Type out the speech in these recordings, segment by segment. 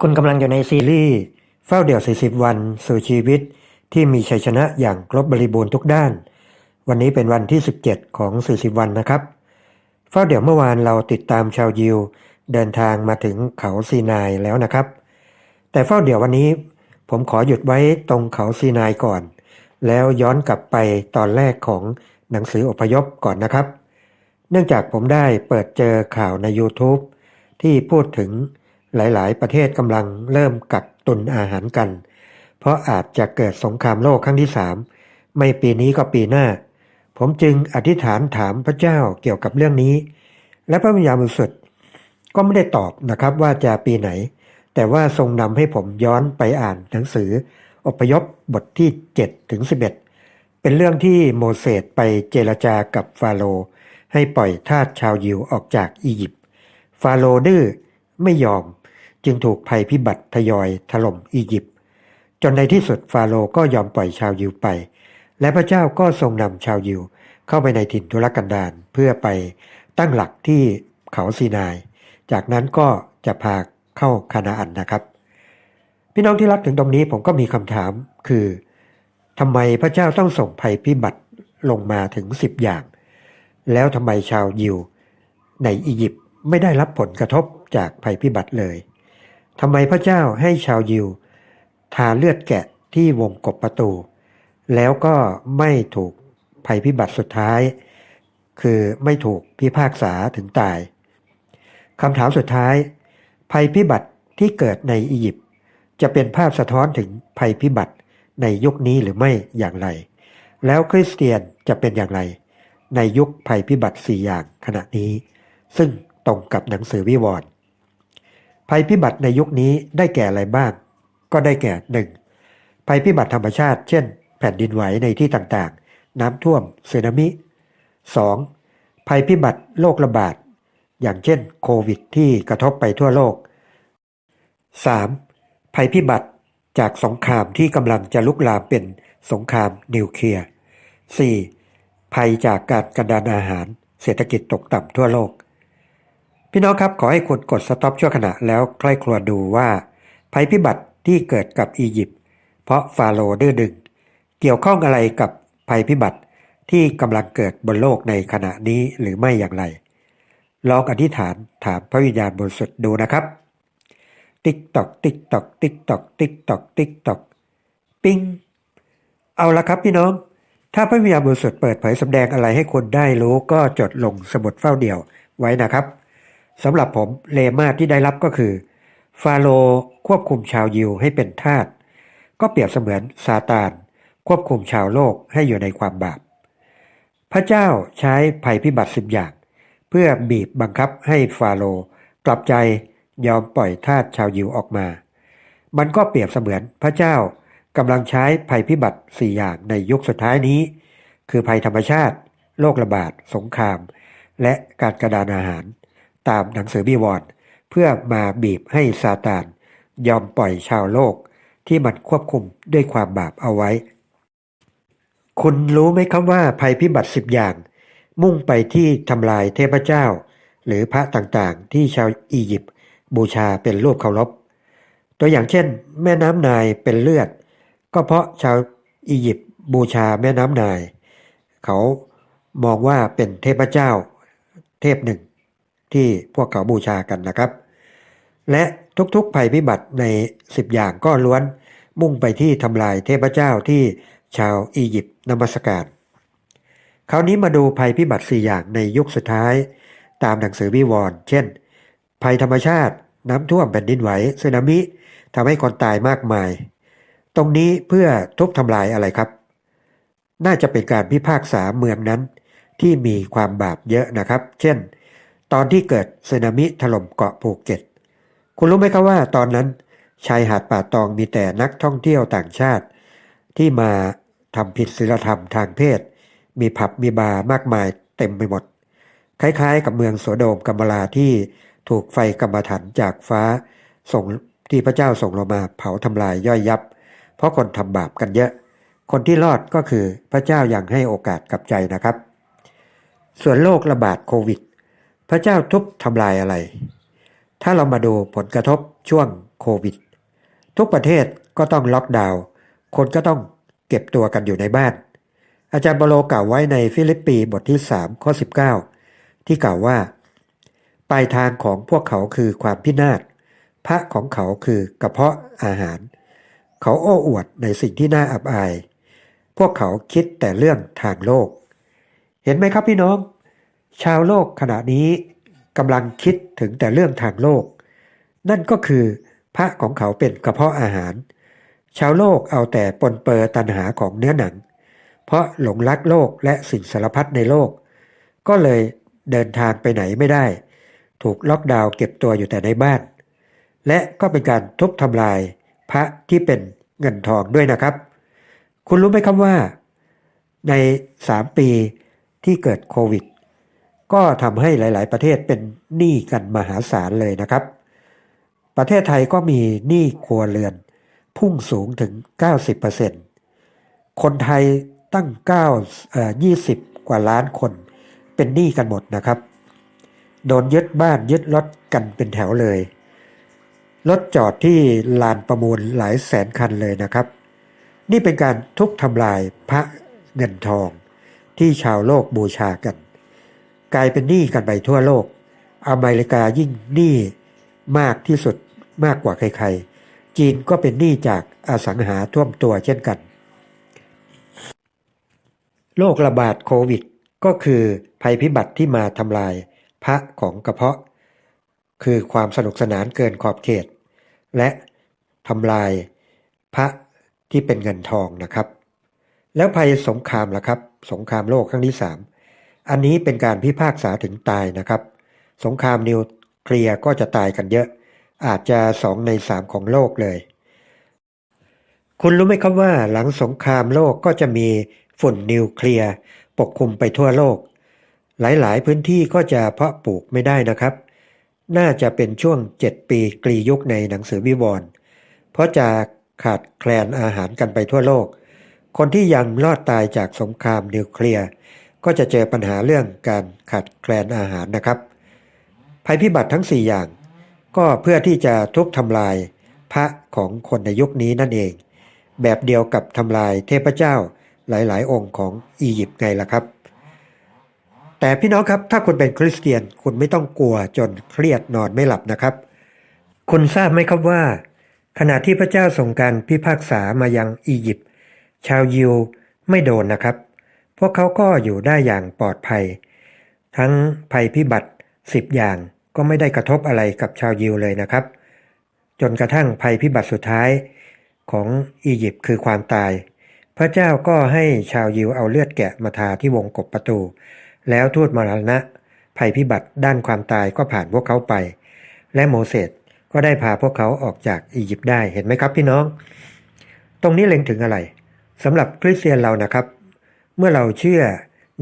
คุณกำลังอยู่ในซีรีส์เฝ้าเดี่ยว 40 วันสู่ชีวิต ที่มีชัยชนะอย่างครบบริบูรณ์ทุกด้าน วันนี้เป็นวันที่ 17 ของ 40 วันนะครับ เฝ้าเดี่ยวเมื่อวานเราติดตามชาวยิว เดินทางมาถึงเขาซีนายแล้วนะครับ แต่เฝ้าเดี่ยววันนี้ ผมขอหยุดไว้ตรงเขาซีนายก่อน แล้วย้อนกลับไปตอนแรกของหนังสืออพยพก่อนนะครับ เนื่องจากผมได้เปิดเจอข่าวใน YouTube ที่พูดถึง หลาย ๆ ประเทศกำลังเริ่มกักตุนอาหารกัน เพราะอาจจะเกิดสงครามโลกครั้งที่สามไม่ปีนี้ก็ปีหน้า ผมจึงอธิษฐานถามพระเจ้าเกี่ยวกับเรื่องนี้ และพระวิญญาณบริสุทธิ์ก็ไม่ได้ตอบนะครับว่าจะปีไหน แต่ว่าทรงนำให้ผมย้อนไปอ่านหนังสือ อพยพบทที่7ถึง11 เป็นเรื่องที่โมเสสไปเจรจากับฟาโรห์ให้ปล่อยทาสชาวยิวออกจากอียิปต์ฟาโรห์ดื้อไม่ยอม จึงถูกภัยพิบัติทยอยถล่มอียิปต์จนในที่สุดฟาโรห์ก็ยอมปล่อยชาวยิวไป และพระเจ้าก็ทรงนำชาวยิวเข้าไปในถิ่นทุรกันดารเพื่อไปตั้งหลักที่เขาซีนาย จากนั้นก็จะพาเข้าคานาอันนะครับ พี่น้องที่รักถึงตรงนี้ผมก็มีคำถามคือทำไมพระเจ้าต้องส่งภัยพิบัติลงมาถึงสิบอย่าง แล้วทำไมชาวยิวในอียิปต์ไม่ได้รับผลกระทบจากภัยพิบัติเลย ทำไมพระเจ้าให้ชาวยิว ทาเลือดแกะที่วงกบประตู แล้วก็ไม่ถูกภัยพิบัติสุดท้าย คือไม่ถูกพิพากษาถึงตายคำถามสุดท้าย ภัยพิบัติที่เกิดในอียิปต์จะเป็นภาพสะท้อนถึงภัยพิบัติในยุคนี้หรือไม่อย่างไร แล้วคริสเตียนจะเป็นอย่างไร ในยุคภัยพิบัติสี่อย่างขณะนี้ ซึ่งตรงกับหนังสือวิวรณ์ ภัยพิบัติในยุคนี้ได้แก่อะไรบ้าง ก็ได้แก่หนึ่งภัยพิบัติธรรมชาติ เช่น แผ่นดินไหวในที่ต่างๆ น้ำท่วมสึนามิ 2. ภัยพิบัติโรคระบาด อย่างเช่นโควิดที่กระทบไปทั่วโลก 3. ภัยพิบัติจากสงครามที่กำลังจะลุกลามเป็นสงครามนิวเคลียร์ 4. ภัยจากการกระดานอาหาร เศรษฐกิจตกต่ำทั่วโลก พี่น้องครับขอให้คุณกดสต็อปชั่วขณะแล้วใคร่ครวญดูว่า ภัยพิบัติที่เกิดกับอียิปต์เพราะฟาโรห์ดื้อดึง เกี่ยวข้องอะไรกับภัยพิบัติที่กำลังเกิดบนโลกในขณะนี้หรือไม่อย่างไรลองอธิษฐานถามพระวิญญาณบริสุทธิ์ดูนะครับ ติ๊กตอกติ๊กตอกติ๊กตอกติ๊กตอกติ๊กตอกปิ้งเอาละครับพี่น้อง ถ้าพระวิญญาณบริสุทธิ์เปิดเผยสำแดงอะไรให้คนได้รู้ก็จดลงสมุดเฝ้าเดี่ยวไว้นะครับ สำหรับผมเลมาที่ได้รับก็คือ ฟาโรควบคุมชาวยิวให้เป็นทาสก็เปรียบเสมือนซาตาน ควบคุมชาวโลกให้อยู่ในความบาป พระเจ้าใช้ภัยพิบัติสิบอย่าง เพื่อบีบบังคับให้ฟาโรกลับใจยอมปล่อยทาสชาวยิวออกมา มันก็เปรียบเสมือนพระเจ้ากำลังใช้ภัยพิบัติสี่อย่างในยุคสุดท้ายนี้ คือภัยธรรมชาติ โรคระบาด สงคราม และการกระดานอาหาร ตามหนังสือบิวรณ์เพื่อมาบีบให้ซาตาน ยอมปล่อยชาวโลกที่มันควบคุมด้วยความบาปเอาไว้ คุณรู้ไหมครับว่าภัยพิบัติสิบอย่าง มุ่งไปที่ทำลายเทพเจ้า หรือพระต่างๆ ที่ชาวอียิปต์บูชาเป็นรูปเคารพ ตัวอย่างเช่น แม่น้ำนายเป็นเลือด ก็เพราะชาวอียิปต์บูชาแม่น้ำนาย เขามองว่าเป็นเทพเจ้า เทพหนึ่ง ที่พวกเขาบูชากันนะครับ และทุกๆภัยพิบัติในสิบอย่างก็ล้วน มุ่งไปที่ทำลายเทพเจ้าที่ชาวอียิปต์นมัสการคราวนี้มาดูภัยพิบัติสี่อย่างในยุคสุดท้าย ตามหนังสือวิวรณ์เช่น ภัยธรรมชาติน้ำท่วมแผ่นดินไหวสึนามิทำให้คนตายมากมาย ตรงนี้เพื่อทุบทำลายอะไรครับ น่าจะเป็นการพิพากษาเมืองนั้นที่มีความบาปเยอะนะครับ เช่น ตอนที่เกิดสึนามิถล่มเกาะภูเก็ต คุณรู้ไหมครับว่าตอนนั้นชายหาดป่าตองมีแต่นักท่องเที่ยวต่างชาติ ที่มาทำผิดศีลธรรมทางเพศ มีผับมีบาร์มากมายเต็มไปหมด คล้ายๆ กับเมืองโสโดมกัมมาลาที่ถูกไฟกรรมฐานจากฟ้าส่งที่พระเจ้าส่งลงมาเผาทำลายย่อยยับ เพราะคนทำบาปกันเยอะ คนที่รอดก็คือพระเจ้ายังให้โอกาสกับใจนะครับ ส่วนโรคระบาดโควิด พระเจ้าทุบทำลายอะไร ถ้าเรามาดูผลกระทบช่วงโควิด ทุกประเทศก็ต้องล็อกดาวน์คนก็ต้องเก็บตัวกันอยู่ในบ้าน อาจารย์บโลกล่าวไว้ในฟิลิปปีบทที่ 3 ข้อ 19 ที่กล่าวว่า ปลายทางของพวกเขาคือความพินาศพระของเขาคือกระเพาะอาหาร เขาโอ้อวดในสิ่งที่น่าอับอาย พวกเขาคิดแต่เรื่องทางโลก เห็นไหมครับพี่น้อง ชาวโลกขณะนี้กำลังคิดถึงแต่เรื่องทางโลก นั่นก็คือพระของเขาเป็นกระเพาะอาหาร ชาวโลกเอาแต่ปนเปื้อตันหาของเนื้อหนัง เพราะหลงรักโลกและสิ่งสารพัดในโลก ก็เลยเดินทางไปไหนไม่ได้ ถูกล็อกดาวน์เก็บตัวอยู่แต่ในบ้าน และก็เป็นการทุบทำลายพระที่เป็นเงินทองด้วยนะครับ คุณรู้ไหมครับว่า ใน 3 ปีที่เกิดโควิด ก็ทำให้หลาย ๆ ประเทศเป็นหนี้กันมหาศาลเลยนะครับ ประเทศไทยก็มีหนี้ครัวเรือน พุ่งสูงถึง 90%คนไทยตั้ง9เอ่อ20 กว่าล้านคน เป็นหนี้กันหมดนะครับ โดนยึดบ้านยึดรถกันเป็นแถวเลย รถจอดที่ลานประมูลหลายแสนคันเลยนะครับ นี่เป็นการทุบทำลายพระเงินทองที่ชาวโลกบูชากัน กลายเป็นหนี้กันไปทั่วโลก อเมริกายิ่งหนี้มากที่สุดมากกว่าใครๆ จีนก็เป็นหนี้จากอสังหาท่วมตัวเช่นกัน โรคระบาดโควิด ก็คือภัยพิบัติที่มาทำลายพระของกระเพาะ คือความสนุกสนานเกินขอบเขต และทำลายพระที่เป็นเงินทองนะครับ แล้วภัยสงครามล่ะครับ สงครามโลกครั้งที่3 อันนี้เป็นการพิพากษาถึงตายนะครับ สงครามนิวเคลียร์ก็จะตายกันเยอะ อาจจะสองในสามของโลกเลย คุณรู้ไหมครับว่าหลังสงครามโลกก็จะมีฝุ่นนิวเคลียร์ปกคลุมไปทั่วโลก หลายๆ พื้นที่ก็จะเพาะปลูกไม่ได้นะครับ น่าจะเป็นช่วง 7 ปีกรียุคในหนังสือวิวรณ์เพราะจะขาดแคลนอาหารกันไปทั่วโลก คนที่ยังรอดตายจากสงครามนิวเคลียร์ ก็จะเจอปัญหาเรื่องการขาดแคลนอาหารนะครับ ภัยพิบัติทั้ง 4 อย่าง ก็เพื่อที่จะทุบทำลายพระของคนในยุคนี้นั่นเอง แบบเดียวกับทำลายเทพเจ้าหลาย ๆ องค์ของอียิปต์ไงล่ะครับ แต่พี่น้องครับถ้าคุณเป็นคริสเตียนคุณไม่ต้องกลัวจนเครียดนอนไม่หลับนะครับ คุณทราบไหมครับว่า ขณะที่พระเจ้าส่งการพิพากษามายังอียิปต์ชาวยิวไม่โดนนะครับ พวกเขาก็อยู่ได้อย่างปลอดภัย ทั้งภัยพิบัติสิบอย่างก็ไม่ได้กระทบอะไรกับชาวยิวเลยนะครับ จนกระทั่งภัยพิบัติสุดท้ายของอียิปต์คือความตาย พระเจ้าก็ให้ชาวยิวเอาเลือดแกะมาทาที่วงกบประตู แล้วทูตมรณะ ภัยพิบัติด้านความตายก็ผ่านพวกเขาไป และโมเสสก็ได้พาพวกเขาออกจากอียิปต์ได้เห็นไหมครับพี่น้อง ตรงนี้เล็งถึงอะไรสำหรับคริสเตียนเรานะครับ เมื่อเราเชื่อ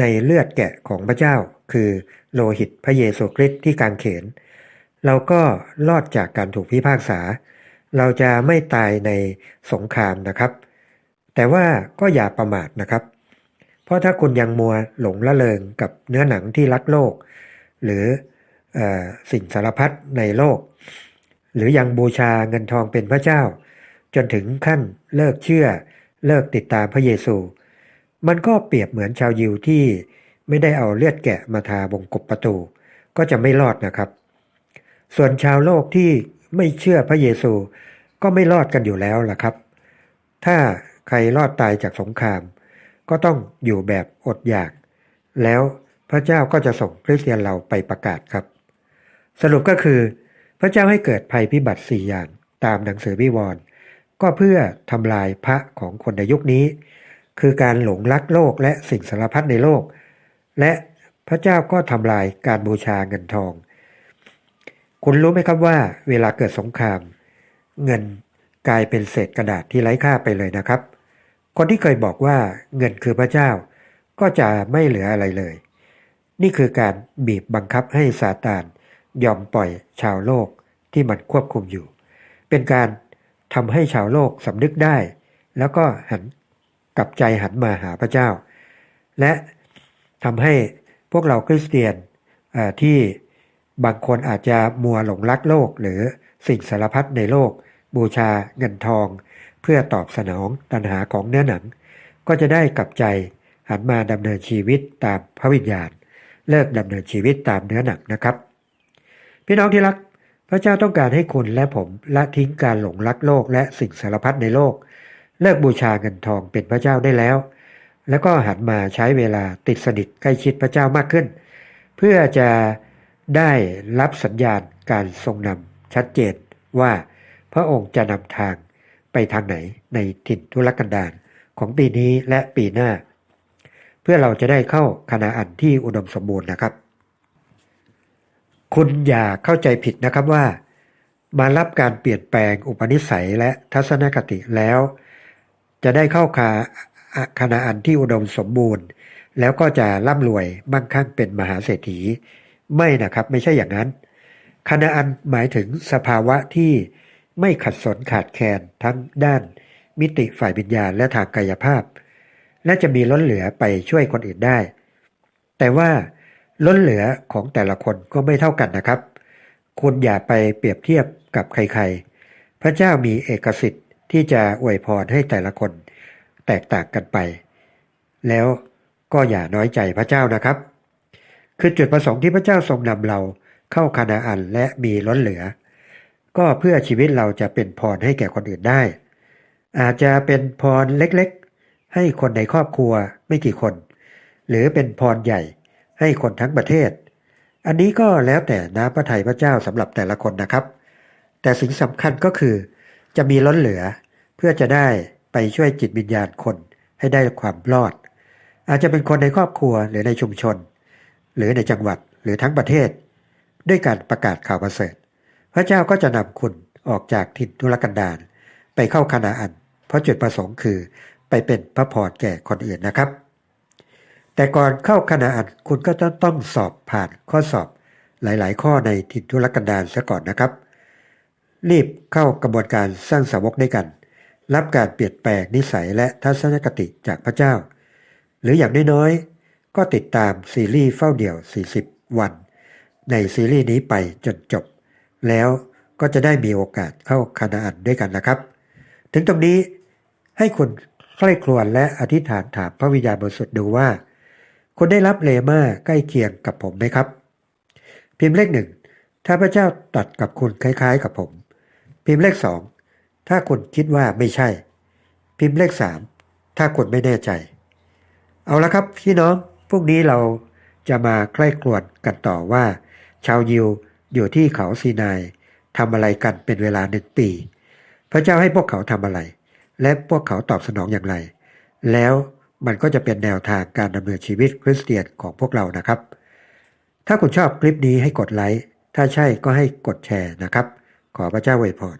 ในเลือดแกะของพระเจ้า คือโลหิตพระเยซูคริสต์ที่กางเขน เราก็รอดจากการถูกพิพากษา เราจะไม่ตายในสงครามนะครับ แต่ว่าก็อย่าประมาทนะครับ เพราะถ้าคุณยังมัวหลงละเลงกับเนื้อหนังที่รักโลก หรือเออสิ่งสารพัดในโลก หรือยังบูชาเงินทองเป็นพระเจ้า จนถึงขั้นเลิกเชื่อเลิกติดตามพระเยซู มันก็เปรียบเหมือนชาวยิวที่ไม่ได้เอาเลือดแกะมาทาบงกบประตู ก็จะไม่รอดนะครับ ส่วนชาวโลกที่ไม่เชื่อพระเยซูก็ไม่รอดกันอยู่แล้วล่ะครับ ถ้าใครรอดตายจากสงคราม ก็ต้องอยู่แบบอดอยาก แล้วพระเจ้าก็จะส่งคริสเตียนเราไปประกาศครับ สรุปก็คือ พระเจ้าให้เกิดภัยพิบัติสี่อย่างตามหนังสือวิวรณ์ก็เพื่อทำลายพระของคนในยุคนี้ คือการหลงรักโลกและสิ่งสารพัดในโลก และพระเจ้าก็ทำลายการบูชาเงินทอง คุณรู้ไหมครับว่าเวลาเกิดสงคราม เงินกลายเป็นเศษกระดาษที่ไร้ค่าไปเลยนะครับ คนที่เคยบอกว่าเงินคือพระเจ้า ก็จะไม่เหลืออะไรเลย นี่คือการบีบบังคับให้ซาตานยอมปล่อยชาวโลกที่มันควบคุมอยู่ เป็นการทำให้ชาวโลกสำนึกได้ แล้วก็หัน กลับใจหันมาหาพระเจ้า และทำให้พวกเราคริสเตียนที่บางคนอาจจะมัวหลงรักโลก หรือสิ่งสารพัดในโลก บูชาเงินทอง เพื่อตอบสนองตัณหาของเนื้อหนัง ก็จะได้กลับใจหันมาดำเนินชีวิตตามพระวิญญาณ เลิกดำเนินชีวิตตามเนื้อหนังนะครับ พี่น้องที่รัก พระเจ้าต้องการให้คุณและผมละทิ้งการหลงรักโลกและสิ่งสารพัดในโลก เลิกบูชาเงินทองเป็นพระเจ้าได้แล้ว แล้วก็หันมาใช้เวลาติดสนิทใกล้ชิดพระเจ้ามากขึ้น เพื่อจะได้รับสัญญาณการทรงนำชัดเจนว่าพระองค์จะนำทางไปทางไหนในถิ่นทุรกันดารของปีนี้และปีหน้า เพื่อเราจะได้เข้าคณาอันที่อุดมสมบูรณ์นะครับ คุณอย่าเข้าใจผิดนะครับว่า มารับการเปลี่ยนแปลงอุปนิสัยและทัศนคติแล้ว จะได้เข้าคาคณาอันที่อุดมสมบูรณ์ แล้วก็จะร่ำรวยมั่งคั่งเป็นมหาเศรษฐี ไม่นะครับไม่ใช่อย่างนั้นคณาอันหมายถึงสภาวะที่ไม่ขัดสนขาดแคลนทั้งด้านมิติฝ่ายวิญญาณและทางกายภาพ และจะมีล้นเหลือไปช่วยคนอื่นได้ แต่ว่าล้นเหลือของแต่ละคนก็ไม่เท่ากันนะครับ คุณอย่าไปเปรียบเทียบกับใครๆ พระเจ้ามีเอกสิทธิ์ ที่จะอวยพรให้แต่ละคนแตกต่างกันไป แล้วก็อย่าน้อยใจพระเจ้านะครับ คือจุดประสงค์ที่พระเจ้าทรงนำเราเข้าคานาอันและมีล้นเหลือ ก็เพื่อชีวิตเราจะเป็นพรให้แก่คนอื่นได้ อาจจะเป็นพรเล็กๆ ให้คนในครอบครัวไม่กี่คน หรือเป็นพรใหญ่ให้คนทั้งประเทศ อันนี้ก็แล้วแต่น้ำพระทัยพระเจ้าสำหรับแต่ละคนนะครับ แต่สิ่งสำคัญก็คือ จะมีล้นเหลือ เพื่อจะได้ไปช่วยจิตวิญญาณคนให้ได้ความรอด อาจจะเป็นคนในครอบครัวหรือในชุมชน หรือในจังหวัดหรือทั้งประเทศ ด้วยการประกาศข่าวประเสริฐ พระเจ้าก็จะนำคุณออกจากถิ่นทุรกันดารไปเข้าคณาอัน เพราะจุดประสงค์คือไปเป็นพระพรแก่คนอื่นนะครับ แต่ก่อนเข้าคณาอันคุณก็ต้องต้องสอบผ่านข้อสอบหลาย ๆ ข้อในถิ่นทุรกันดารซะก่อนนะครับ รีบเข้ากระบวนการสร้างสาวกด้วยกัน รับการเปลี่ยนแปลงนิสัยและทัศนคติจากพระเจ้า หรืออย่างน้อยๆ ก็ติดตามซีรีส์เฝ้าเดี่ยว 40 วัน ในซีรีส์นี้ไปจนจบ แล้วก็จะได้มีโอกาสเข้าคณาอันด้วยกันนะครับ ถึงตรงนี้ให้คุณใคร่ครวญและอธิษฐานถามพระวิญญาณบริสุทธิ์ดูว่า คุณได้รับเลมาใกล้เคียงกับผมไหมครับ พิมพ์เลขหนึ่งถ้าพระเจ้าตัดกับคุณคล้ายๆกับผม พิมพ์เลขสองถ้าคุณคิดว่าไม่ใช่ พิมพ์เลขสามถ้าคุณไม่แน่ใจ เอาละครับพี่น้องพรุ่งนี้เราจะมาใคร่ครวญกันต่อว่า ชาวยิวอยู่ที่เขาซีนายทำอะไรกันเป็นเวลาหนึ่งปี พระเจ้าให้พวกเขาทำอะไร และพวกเขาตอบสนองอย่างไร แล้วมันก็จะเป็นแนวทางการดำเนินชีวิตคริสเตียนของพวกเรานะครับ ถ้าคุณชอบคลิปนี้ให้กดไลค์ ถ้าใช่ก็ให้กดแชร์นะครับ ขอพระเจ้าอวยพร